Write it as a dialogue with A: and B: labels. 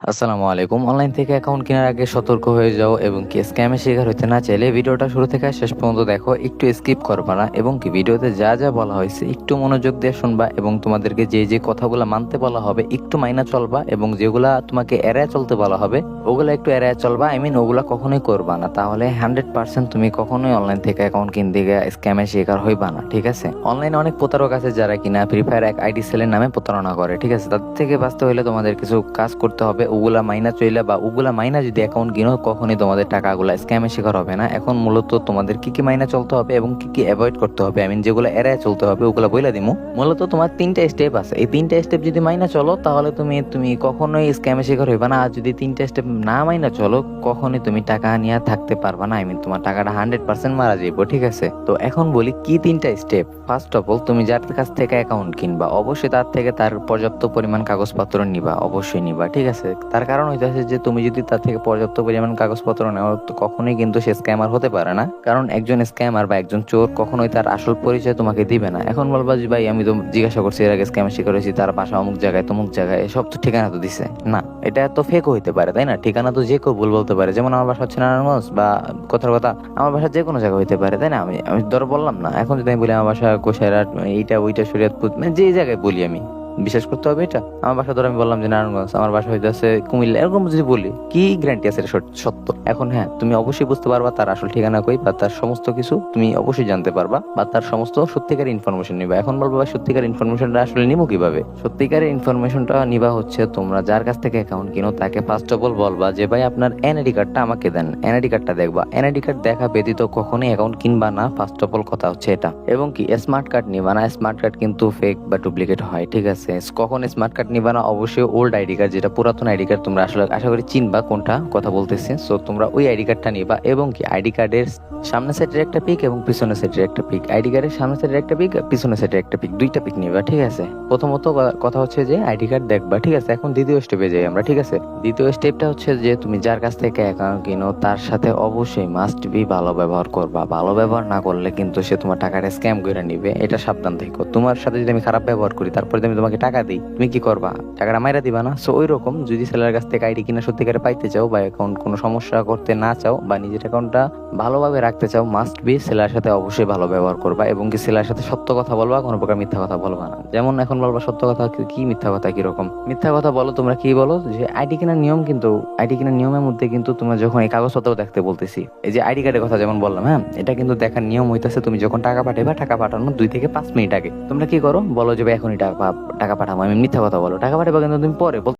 A: আসসালামু আলাইকুম। অনলাইন থেকে অ্যাকাউন্ট কেনার আগে সতর্ক হয়ে যাও এবং কি স্ক্যামের শিকার হতে না চাইলে ভিডিওটা শুরু থেকে শেষ পর্যন্ত দেখো। একটু স্কিপ করবা না এবং কি ভিডিওতে যা যা বলা হয়েছে একটু মনোযোগ দিয়ে শুনবা এবং তোমাদেরকে যে যে কথাগুলো মানতে বলা হবে একটু মাইনা চলবা এবং যেগুলা তোমাকে এড়ায় চলতে বলা হবে, ওগুলো একটু এড়ায় চলবা। আই মিন ওগুলা কখনোই করবা না। তাহলে হান্ড্রেড পার্সেন্ট তুমি কখনোই অনলাইন থেকে অ্যাকাউন্ট কিনতে গিয়ে স্ক্যামের শিকার হইবা না, ঠিক আছে? অনলাইনে অনেক প্রতারক আছে যারা কিনা ফ্রি ফায়ার এক আইডি সেলের নামে প্রতারণা করে, ঠিক আছে? তার থেকে বাঁচতে হলে তোমাদের কিছু কাজ করতে হবে। ওগুলা মাইনা চইলা বা ওগুলা মাইনা যদি অ্যাকাউন্ট কিনো, কখনই তোমাদের টাকাগুলা স্ক্যামের শিকার হবে না। এখন মূলত তোমাদের কি কি মাইনা চলতে হবে এবং কি কি অ্যাভয়েড করতে হবে? আই মিন যেগুলো এড়ায় চলতে হবে, ওগুলা বইলা দিমু। মূলত তোমার তিনটা স্টেপ আছে। এই তিনটা স্টেপ যদি মাইনা চলো, তাহলে তুমি তুমি কখনোই স্ক্যামের শিকার হইবা না। আর যদি তিনটা স্টেপ না মাইনা চলো, কখনোই তুমি টাকা নিয়ে থাকতে পারবা না। আই মিন তোমার টাকাটা হান্ড্রেড পার্সেন্ট মারা যাইব, ঠিক আছে? তো এখন বলি, কি তিনটা স্টেপ ফার্স্ট অফ অল তুমি যার কাছ থেকে অ্যাকাউন্ট কিনবা, অবশ্যই তার থেকে তার পর্যাপ্ত পরিমাণ কাগজপত্র নিবা, অবশ্যই নিবা, ঠিক আছে? তার কারণ হইতেছে যে তুমি যদি তার থেকে পর্যাপ্ত পরিমাণ কাগজপত্র নেও, তো কখনোই কিন্তু সে স্ক্যামার হতে পারে না। কারণ একজন স্ক্যামার বা একজন চোর কখনোই তার আসল পরিচয় তোমাকে দিবে না। এখন বলবা যে ভাই, আমি তো জিজ্ঞাসা করছি, এর আগে স্ক্যামের শিকার হয়েছি, তার বাসা অমুক জায়গায়, তমুক জায়গায়, এসব তো ঠিকানা তো দিছে। না, এটা তো ফেক হইতে পারে, তাই না? ঠিকানা তো যে কেউ ভুল বলতে পারে, যেমন আমার বাসা হচ্ছে নারায়ণগঞ্জ বা কথার কথা, আমার বাসা যে কোনো জায়গায় হইতে পারে, তাই না? আমি আমি ধরো বললাম না, এখন যদি আমি বলি আমার বাসা কোশাইরাট, এইটা, ওইটা, শরীয়তপুর মানে যে জায়গায় বলি আমি বিশ্বাস করতে হবে এটা? আমার বাসা ধরো আমি বললাম যে নারায়ণগঞ্জ, আমার বাসা হইতেছে কুমিল্লা। এরকম যদি বলি, কি গ্যারান্টি আছে এটা সত্য? এখন হ্যাঁ তুমি অবশ্যই বুঝতে পারবা তার আসল ঠিকানা কই বা তার সমস্ত কিছু তুমি অবশ্যই জানতে পারবা বা তার সমস্ত সত্যিকার ইনফরমেশন নিবা। এখন বলব সত্যিকার ইনফরমেশনটা আসলে নিবো কীভাবে? সত্যিকারের ইনফরমেশনটা নিবা হচ্ছে তোমরা যার কাছ থেকে অ্যাকাউন্ট কিনো, তাকে ফার্স্ট অফ অল বলবা যে ভাই, আপনার এনআইডি কার্ডটা আমাকে দেন। এনআইডি কার্ডটা দেখবা। এনআইডি কার্ড দেখা ব্যতীত কখনোই অ্যাকাউন্ট কিনবা না। ফার্স্ট অফ অল কথা হচ্ছে এটা। এবং কি স্মার্ট কার্ড নিবা না। স্মার্ট কার্ড কিন্তু ফেক বা ডুপ্লিকেট হয়, ঠিক আছে? কখন স্মার্ট কার্ড নিবা না, অবশ্যই ওল্ড আইডি কার্ড যেটা পুরাতন আইডি কার্ড তোমরা আসলে আশা করি চিনবা কোনটা, কথা বলতেছি। সো তোমরা ওই আইডি কার্ডটা নিবা এবং কি আইডি কার্ডের সামনে সাইডের একটা পিক এবং পিছনে সাইডের একটা পিক আইডি কার্ডের সামনে সাইডের একটা পিক পিছনে সাইডের একটা পিক দুইটা পিক নিবা, ঠিক আছে? প্রথমত কথা হচ্ছে যে আইডি কার্ড দেখবা, ঠিক আছে? এখন দ্বিতীয় স্টেপে যাই আমরা, ঠিক আছে? দ্বিতীয় স্টেপটা হচ্ছে যে তুমি যার কাছ থেকে অ্যাকাউন্ট কিনো, তার সাথে অবশ্যই মাস্ট বি ভালো ব্যবহার করবা। ভালো ব্যবহার না করলে কিন্তু সে তোমার টাকাটা স্ক্যাম করে নিবে, এটা সাবধান থেকো। তোমার সাথে যদি আমি খারাপ ব্যবহার করি, তারপরে আমি তোমাকে টাকা দিই। তুমি কি করবা? টাকাটা মাইরা দিবা না? সো ওই রকম যদি সেলার কাছ থেকে আইডি কিনা সত্যিকারে পাইতে চাও বা অ্যাকাউন্ট কোনো সমস্যা করতে না চাও বা নিজের অ্যাকাউন্টটা ভালোভাবে রাখতে চাও মাস্ট বি সেলার সাথে অবশ্যই ভালো ব্যবহার করবা এবং কি সেলার সাথে সত্য কথা বলবা, কোনো প্রকার মিথ্যা কথা বলবা না। যেমন এখন বলবা সত্য কথা, কি- মিথ্যা কথা, কীরকম? মিথ্যা কথা বলো, তোমরা কি বলো? যে আইডি কেনার নিয়ম কিন্তু, আইডি কেনার নিয়মের মধ্যে কিন্তু তোমরা যখন এই কাগজপত্র দেখতে বলতেছি, এই যে আইডি কার্ডের কথা যেমন বললাম হ্যাঁ? এটা কিন্তু দেখার নিয়ম হইতেছে, তুমি যখন টাকা পাঠাবা টাকা পাঠানোর দুই থেকে পাঁচ মিনিট আগে। তোমরা কি করো? বলো যে এখনই টাকা টাকা পাঠাবো আমি মিথ্যা কথা বলো টাকা পাঠাবো কিন্তু তুমি পরে